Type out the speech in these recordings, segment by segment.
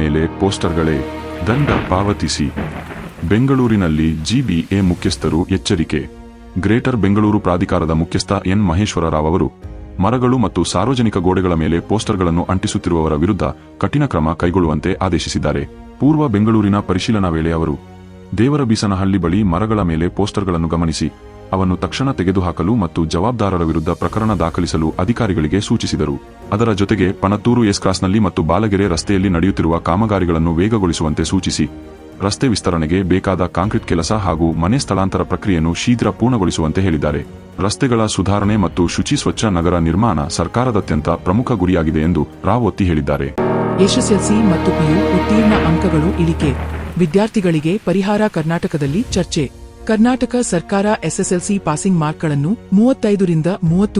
ಮೇಲೆ ಪೋಸ್ಟರ್ಗಳೇ, ದಂಡ ಪಾವತಿಸಿ. ಬೆಂಗಳೂರಿನಲ್ಲಿ ಜಿಬಿಎ ಮುಖ್ಯಸ್ಥರು ಎಚ್ಚರಿಕೆ. ಗ್ರೇಟರ್ ಬೆಂಗಳೂರು ಪ್ರಾಧಿಕಾರದ ಮುಖ್ಯಸ್ಥ ಎನ್ ಮಹೇಶ್ವರ ರಾವ್ ಅವರು, ಮರಗಳು ಮತ್ತು ಸಾರ್ವಜನಿಕ ಗೋಡೆಗಳ ಮೇಲೆ ಪೋಸ್ಟರ್ಗಳನ್ನು ಅಂಟಿಸುತ್ತಿರುವವರ ವಿರುದ್ಧ ಕಠಿಣ ಕ್ರಮ ಕೈಗೊಳ್ಳುವಂತೆ ಆದೇಶಿಸಿದ್ದಾರೆ. ಪೂರ್ವ ಬೆಂಗಳೂರಿನ ಪರಿಶೀಲನಾ ವೇಳೆ ಅವರು ದೇವರ ಬೀಸನಹಳ್ಳಿ ಬಳಿ ಮರಗಳ ಮೇಲೆ ಪೋಸ್ಟರ್ಗಳನ್ನು ಗಮನಿಸಿ ಅವನ್ನು ತಕ್ಷಣ ತೆಗೆದುಹಾಕಲು ಮತ್ತು ಜವಾಬ್ದಾರರ ವಿರುದ್ಧ ಪ್ರಕರಣ ದಾಖಲಿಸಲು ಅಧಿಕಾರಿಗಳಿಗೆ ಸೂಚಿಸಿದರು. ಅದರ ಜೊತೆಗೆ ಪಣತ್ತೂರು ಎಸ್ ಕ್ರಾಸ್ನಲ್ಲಿ ಮತ್ತು ಬಾಲಗೆರೆ ರಸ್ತೆಯಲ್ಲಿ ನಡೆಯುತ್ತಿರುವ ಕಾಮಗಾರಿಗಳನ್ನು ವೇಗಗೊಳಿಸುವಂತೆ ಸೂಚಿಸಿ. ರಸ್ತೆ ವಿಸ್ತರಣೆಗೆ ಬೇಕಾದ ಕಾಂಕ್ರೀಟ್ ಕೆಲಸ ಹಾಗೂ ಮನೆ ಸ್ಥಳಾಂತರ ಪ್ರಕ್ರಿಯೆಯನ್ನು ಶೀಘ್ರ ಪೂರ್ಣಗೊಳಿಸುವಂತೆ ಹೇಳಿದ್ದಾರೆ. ರಸ್ತೆಗಳ ಸುಧಾರಣೆ ಮತ್ತು ಶುಚಿ ಸ್ವಚ್ಛ ನಗರ ನಿರ್ಮಾಣ ಸರ್ಕಾರದ ಅತ್ಯಂತ ಪ್ರಮುಖ ಗುರಿಯಾಗಿದೆ ಎಂದು ರಾವ್ ಒತ್ತಿ ಹೇಳಿದ್ದಾರೆ. ಎಸ್ಎಸ್ಎಲ್ಸಿ ಮತ್ತು ಪಿಯು ಉತ್ತೀರ್ಣ ಅಂಕಗಳು ಇಳಿಕೆ. ವಿದ್ಯಾರ್ಥಿಗಳಿಗೆ ಪರಿಹಾರ ಕರ್ನಾಟಕದಲ್ಲಿ ಚರ್ಚೆ. ಕರ್ನಾಟಕ ಸರ್ಕಾರ ಎಸ್ಎಸ್ಎಲ್ಸಿ ಪಾಸಿಂಗ್ ಮಾರ್ಕ್ಗಳನ್ನು ಮೂವತ್ತೈದರಿಂದ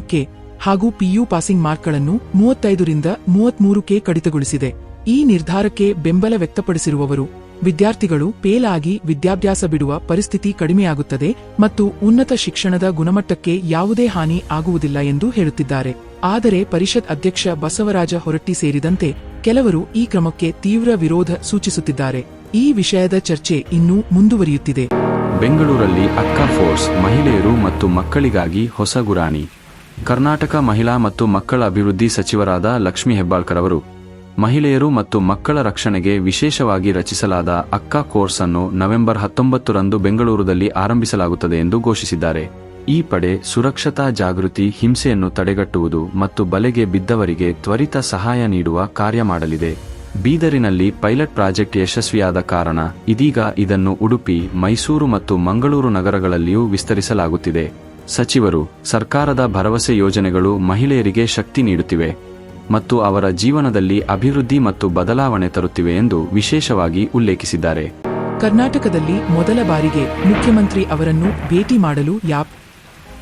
ಕೆ ಹಾಗೂ ಪಿಯು ಪಾಸಿಂಗ್ ಮಾರ್ಕ್ಗಳನ್ನು ಮೂವತ್ತೈದರಿಂದ ಮೂವತ್ಮೂರಕ್ಕೆ ಕಡಿತಗೊಳಿಸಿದೆ. ಈ ನಿರ್ಧಾರಕ್ಕೆ ಬೆಂಬಲ ವ್ಯಕ್ತಪಡಿಸಿರುವವರು ವಿದ್ಯಾರ್ಥಿಗಳು ಪೇಲಾಗಿ ವಿದ್ಯಾಭ್ಯಾಸ ಬಿಡುವ ಪರಿಸ್ಥಿತಿ ಕಡಿಮೆಯಾಗುತ್ತದೆ ಮತ್ತು ಉನ್ನತ ಶಿಕ್ಷಣದ ಗುಣಮಟ್ಟಕ್ಕೆ ಯಾವುದೇ ಹಾನಿ ಆಗುವುದಿಲ್ಲ ಎಂದು ಹೇಳುತ್ತಿದ್ದಾರೆ. ಆದರೆ ಪರಿಷತ್ ಅಧ್ಯಕ್ಷ ಬಸವರಾಜ ಹೊರಟ್ಟಿ ಸೇರಿದಂತೆ ಕೆಲವರು ಈ ಕ್ರಮಕ್ಕೆ ತೀವ್ರ ವಿರೋಧ ಸೂಚಿಸುತ್ತಿದ್ದಾರೆ. ಈ ವಿಷಯದ ಚರ್ಚೆ ಇನ್ನೂ ಮುಂದುವರಿಯುತ್ತಿದೆ. ಬೆಂಗಳೂರಲ್ಲಿ ಅಕ್ಕ ಫೋರ್ಸ್ ಮಹಿಳೆಯರು ಮತ್ತು ಮಕ್ಕಳಿಗಾಗಿ ಹೊಸ ಗುರಾಣಿ. ಕರ್ನಾಟಕ ಮಹಿಳಾ ಮತ್ತು ಮಕ್ಕಳ ಅಭಿವೃದ್ಧಿ ಸಚಿವರಾದ ಲಕ್ಷ್ಮೀ ಹೆಬ್ಬಾಳ್ಕರ್ ಅವರು, ಮಹಿಳೆಯರು ಮತ್ತು ಮಕ್ಕಳ ರಕ್ಷಣೆಗೆ ವಿಶೇಷವಾಗಿ ರಚಿಸಲಾದ ಅಕ್ಕ ಕೋರ್ಸ್ ಅನ್ನು ನವೆಂಬರ್ ಹತ್ತೊಂಬತ್ತರಂದು ಬೆಂಗಳೂರಿನಲ್ಲಿ ಆರಂಭಿಸಲಾಗುತ್ತದೆ ಎಂದು ಘೋಷಿಸಿದ್ದಾರೆ. ಈ ಪಡೆ ಸುರಕ್ಷತಾ ಜಾಗೃತಿ, ಹಿಂಸೆಯನ್ನು ತಡೆಗಟ್ಟುವುದು ಮತ್ತು ಬಲೆಗೆ ಬಿದ್ದವರಿಗೆ ತ್ವರಿತ ಸಹಾಯ ನೀಡುವ ಕಾರ್ಯ ಮಾಡಲಿದೆ. ಬೀದರಿನಲ್ಲಿ ಪೈಲಟ್ ಪ್ರಾಜೆಕ್ಟ್ ಯಶಸ್ವಿಯಾದ ಕಾರಣ ಇದೀಗ ಇದನ್ನು ಉಡುಪಿ, ಮೈಸೂರು ಮತ್ತು ಮಂಗಳೂರು ನಗರಗಳಲ್ಲಿಯೂ ವಿಸ್ತರಿಸಲಾಗುತ್ತಿದೆ. ಸಚಿವರು, ಸರ್ಕಾರದ ಭರವಸೆ ಯೋಜನೆಗಳು ಮಹಿಳೆಯರಿಗೆ ಶಕ್ತಿ ನೀಡುತ್ತಿವೆ ಮತ್ತು ಅವರ ಜೀವನದಲ್ಲಿ ಅಭಿವೃದ್ಧಿ ಮತ್ತು ಬದಲಾವಣೆ ತರುತ್ತಿವೆ ಎಂದು ವಿಶೇಷವಾಗಿ ಉಲ್ಲೇಖಿಸಿದ್ದಾರೆ. ಕರ್ನಾಟಕದಲ್ಲಿ ಮೊದಲ ಬಾರಿಗೆ ಮುಖ್ಯಮಂತ್ರಿ ಅವರನ್ನು ಭೇಟಿ ಮಾಡಲು ಯಾಪ್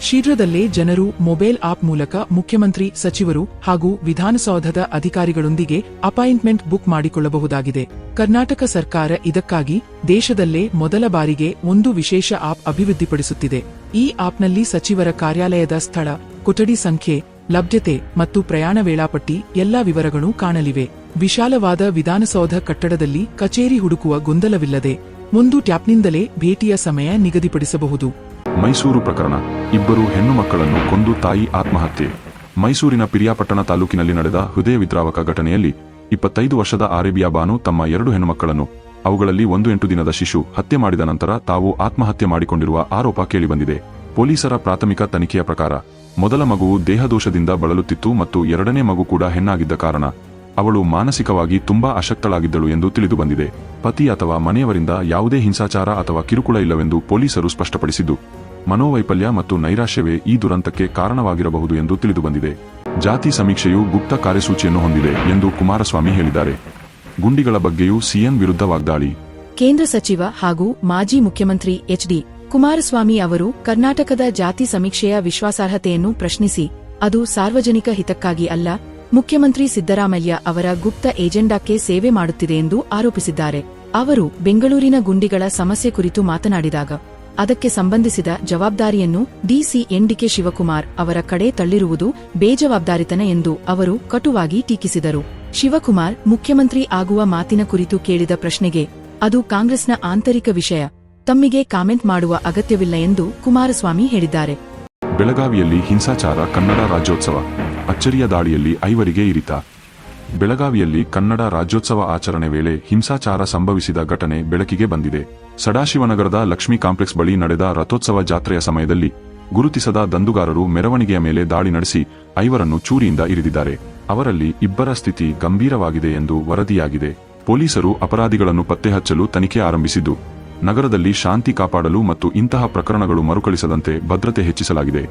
ಶೀಘ್ರದಲ್ಲೇ ಜನರು ಮೊಬೈಲ್ ಆಪ್ ಮೂಲಕ ಮುಖ್ಯಮಂತ್ರಿ ಸಚಿವರು ಹಾಗೂ ವಿಧಾನಸೌಧದ ಅಧಿಕಾರಿಗಳೊಂದಿಗೆ ಅಪಾಯಿಂಟ್ಮೆಂಟ್ ಬುಕ್ ಮಾಡಿಕೊಳ್ಳಬಹುದಾಗಿದೆ. ಕರ್ನಾಟಕ ಸರ್ಕಾರ ಇದಕ್ಕಾಗಿ ದೇಶದಲ್ಲೇ ಮೊದಲ ಬಾರಿಗೆ ಒಂದು ವಿಶೇಷ ಆಪ್ ಅಭಿವೃದ್ಧಿಪಡಿಸುತ್ತಿದೆ. ಈ ಆಪ್ನಲ್ಲಿ ಸಚಿವರ ಕಾರ್ಯಾಲಯದ ಸ್ಥಳ, ಕೊಠಡಿ ಸಂಖ್ಯೆ, ಲಭ್ಯತೆ ಮತ್ತು ಪ್ರಯಾಣ ವೇಳಾಪಟ್ಟಿ ಎಲ್ಲಾ ವಿವರಗಳು ಕಾಣಲಿವೆ. ವಿಶಾಲವಾದ ವಿಧಾನಸೌಧ ಕಟ್ಟಡದಲ್ಲಿ ಕಚೇರಿ ಹುಡುಕುವ ಗೊಂದಲವಿಲ್ಲದೆ, ಒಂದು ಟ್ಯಾಪ್ನಿಂದಲೇ ಭೇಟಿಯ ಸಮಯ ನಿಗದಿಪಡಿಸಬಹುದು. ಮೈಸೂರು ಪ್ರಕರಣ. ಇಬ್ಬರು ಹೆಣ್ಣು ಮಕ್ಕಳನ್ನು ಕೊಂದು ತಾಯಿ ಆತ್ಮಹತ್ಯೆ. ಮೈಸೂರಿನ ಪಿರಿಯಾಪಟ್ಟಣ ತಾಲೂಕಿನಲ್ಲಿ ನಡೆದ ಹೃದಯ ವಿದ್ರಾವಕ ಘಟನೆಯಲ್ಲಿ ಇಪ್ಪತ್ತೈದು ವರ್ಷದ ಆರೇಬಿಯಾ ಬಾನು ತಮ್ಮ ಎರಡು ಹೆಣ್ಣುಮಕ್ಕಳನ್ನು ಅವುಗಳಲ್ಲಿ ಒಂದು ಎಂಟು ದಿನದ ಶಿಶು ಹತ್ಯೆ ಮಾಡಿದ ನಂತರ ತಾವು ಆತ್ಮಹತ್ಯೆ ಮಾಡಿಕೊಂಡಿರುವ ಆರೋಪ ಕೇಳಿಬಂದಿದೆ. ಪೊಲೀಸರ ಪ್ರಾಥಮಿಕ ತನಿಖೆಯ ಪ್ರಕಾರ, ಮೊದಲ ಮಗುವು ದೇಹದೋಷದಿಂದ ಬಳಲುತ್ತಿತ್ತು ಮತ್ತು ಎರಡನೇ ಮಗು ಕೂಡ ಹೆಣ್ಣಾಗಿದ್ದ ಕಾರಣ, ಅವಳು ಮಾನಸಿಕವಾಗಿ ತುಂಬಾ ಅಶಕ್ತಳಾಗಿದ್ದಳು ಎಂದು ತಿಳಿದುಬಂದಿದೆ ಪತಿ ಅಥವಾ ಮನೆಯವರಿಂದ ಯಾವುದೇ ಹಿಂಸಾಚಾರ ಅಥವಾ ಕಿರುಕುಳ ಇಲ್ಲವೆಂದು ಪೊಲೀಸರು ಸ್ಪಷ್ಟಪಡಿಸಿದ್ದು ಮನೋವೈಫಲ್ಯ ಮತ್ತು ನೈರಾಶ್ಯವೇ ಈ ದುರಂತಕ್ಕೆ ಕಾರಣವಾಗಿರಬಹುದು ಎಂದು ತಿಳಿದುಬಂದಿದೆ. ಜಾತಿ ಸಮೀಕ್ಷೆಯು ಗುಪ್ತ ಕಾರ್ಯಸೂಚಿಯನ್ನು ಹೊಂದಿದೆ ಎಂದು ಕುಮಾರಸ್ವಾಮಿ ಹೇಳಿದ್ದಾರೆ. ಗುಂಡಿಗಳ ಬಗ್ಗೆಯೂ ಸಿಎಂ ವಿರುದ್ಧ ವಾಗ್ದಾಳಿ. ಕೇಂದ್ರ ಸಚಿವ ಹಾಗೂ ಮಾಜಿ ಮುಖ್ಯಮಂತ್ರಿ ಎಚ್ಡಿ ಕುಮಾರಸ್ವಾಮಿ ಅವರು ಕರ್ನಾಟಕದ ಜಾತಿ ಸಮೀಕ್ಷೆಯ ವಿಶ್ವಾಸಾರ್ಹತೆಯನ್ನು ಪ್ರಶ್ನಿಸಿ, ಅದು ಸಾರ್ವಜನಿಕ ಹಿತಕ್ಕಾಗಿ ಅಲ್ಲ, ಮುಖ್ಯಮಂತ್ರಿ ಸಿದ್ದರಾಮಯ್ಯ ಅವರ ಗುಪ್ತ ಏಜೆಂಡಾಕ್ಕೆ ಸೇವೆ ಮಾಡುತ್ತಿದೆ ಎಂದು ಆರೋಪಿಸಿದ್ದಾರೆ. ಅವರು ಬೆಂಗಳೂರಿನ ಗುಂಡಿಗಳ ಸಮಸ್ಯೆ ಕುರಿತು ಮಾತನಾಡಿದಾಗ ಅದಕ್ಕೆ ಸಂಬಂಧಿಸಿದ ಜವಾಬ್ದಾರಿಯನ್ನು ಡಿಸಿ ಎನ್ಡಿಕೆ ಶಿವಕುಮಾರ್ ಅವರ ಕಡೆ ತಳ್ಳಿರುವುದು ಬೇಜವಾಬ್ದಾರಿತನ ಎಂದು ಅವರು ಕಟುವಾಗಿ ಟೀಕಿಸಿದರು. ಶಿವಕುಮಾರ್ ಮುಖ್ಯಮಂತ್ರಿ ಆಗುವ ಮಾತಿನ ಕುರಿತು ಕೇಳಿದ ಪ್ರಶ್ನೆಗೆ, ಅದು ಕಾಂಗ್ರೆಸ್ನ ಆಂತರಿಕ ವಿಷಯ. ತಮ್ಮಿಗೆ ಕಾಮೆಂಟ್ ಮಾಡುವ ಅಗತ್ಯವಿಲ್ಲ ಎಂದು ಕುಮಾರಸ್ವಾಮಿ ಹೇಳಿದ್ದಾರೆ. ಬೆಳಗಾವಿಯಲ್ಲಿ ಹಿಂಸಾಚಾರ ಕನ್ನಡ ರಾಜ್ಯೋತ್ಸವ. ಅಚ್ಚರಿಯ ದಾಳಿಯಲ್ಲಿ ಐವರಿಗೆ ಇರಿತ. ಬೆಳಗಾವಿಯಲ್ಲಿ ಕನ್ನಡ ರಾಜ್ಯೋತ್ಸವ ಆಚರಣೆ ವೇಳೆ ಹಿಂಸಾಚಾರ ಸಂಭವಿಸಿದ ಘಟನೆ ಬೆಳಕಿಗೆ ಬಂದಿದೆ. ಸದಾಶಿವನಗರದ ಲಕ್ಷ್ಮೀ ಕಾಂಪ್ಲೆಕ್ಸ್ ಬಳಿ ನಡೆದ ರಥೋತ್ಸವ ಜಾತ್ರೆಯ ಸಮಯದಲ್ಲಿ ಗುರುತಿಸದ ದಂದುಗಾರರು ಮೆರವಣಿಗೆಯ ಮೇಲೆ ದಾಳಿ ನಡೆಸಿ ಐವರನ್ನು ಚೂರಿಯಿಂದ ಇರಿದಿದ್ದಾರೆ. ಅವರಲ್ಲಿ ಇಬ್ಬರ ಸ್ಥಿತಿ ಗಂಭೀರವಾಗಿದೆ ಎಂದು ವರದಿಯಾಗಿದೆ. ಪೊಲೀಸರು ಅಪರಾಧಿಗಳನ್ನು ಪತ್ತೆಹಚ್ಚಲು ತನಿಖೆ ಆರಂಭಿಸಿದ್ದು, ನಗರದಲ್ಲಿ ಶಾಂತಿ ಕಾಪಾಡಲು ಮತ್ತು ಇಂತಹ ಪ್ರಕರಣಗಳು ಮರುಕಳಿಸದಂತೆ ಭದ್ರತೆ ಹೆಚ್ಚಿಸಲಾಗಿದೆ.